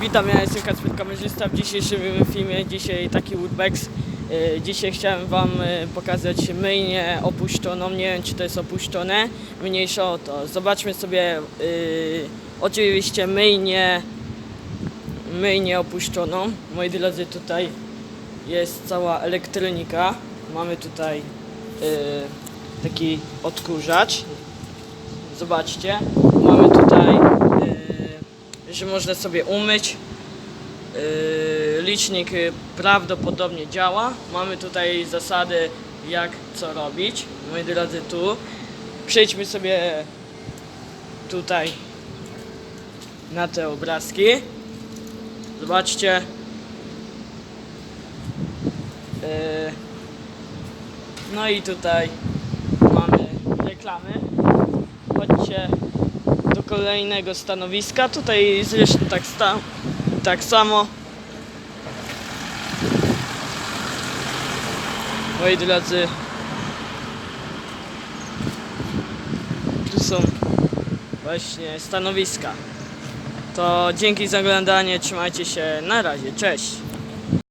Witam, ja jestem Kacper Kamerzysta w dzisiejszym filmie, dzisiaj taki Woodbex. Yy, Dzisiaj chciałem Wam yy, pokazać myjnię opuszczoną, nie wiem czy to jest opuszczone, mniejsza o to. Zobaczmy sobie yy, oczywiście myjnię, myjnię opuszczoną. Moi drodzy, tutaj jest cała elektronika. Mamy tutaj taki odkurzacz. Zobaczcie, mamy tutaj, że można sobie umyć. Yy, licznik yy, prawdopodobnie działa. Mamy tutaj zasady, jak co robić. Moi drodzy, tu. Przejdźmy sobie tutaj na te obrazki. Zobaczcie. Yy, no i tutaj mamy reklamy. Chodźcie kolejnego stanowiska. Tutaj zresztą tak, sta- tak samo. Moi drodzy, tu są właśnie stanowiska. To dzięki za oglądanie, trzymajcie się, na razie, cześć.